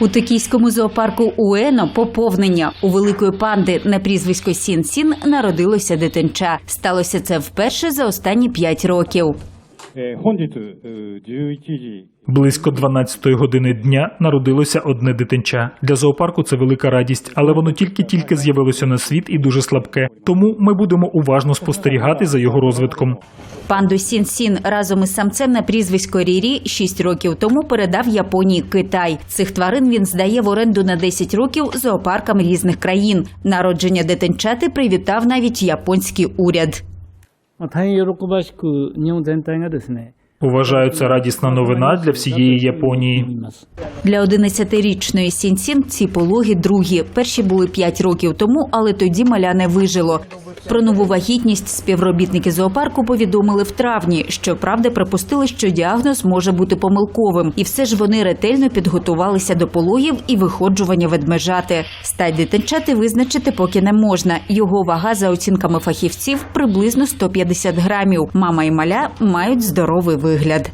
У токійському зоопарку Уено поповнення у великої панди на прізвисько Сін Сін народилося дитинча. Сталося це вперше за останні п'ять років. Близько 12-ї години дня народилося одне дитинча. Для зоопарку це велика радість, але воно тільки-тільки з'явилося на світ і дуже слабке. Тому ми будемо уважно спостерігати за його розвитком. Панду Сін Сін разом із самцем на прізвисько Рірі 6 років тому передав Японії Китай. Цих тварин він здає в оренду на 10 років зоопаркам різних країн. Народження дитинчати привітав навіть японський уряд. まあ大変喜ばしく日本全体がですね Вважаю, це радісна новина для всієї Японії. Для 11-річної Сінсін ці пологи другі. Перші були 5 років тому, але тоді маля не вижило. Про нову вагітність співробітники зоопарку повідомили в травні. Щоправда, припустили, що діагноз може бути помилковим, і все ж вони ретельно підготувалися до пологів і виходжування ведмежати. Стать дитинчати визначити поки не можна. Його вага, за оцінками фахівців, приблизно 150 грамів. Мама і маля мають здоровий вигляд вигляд.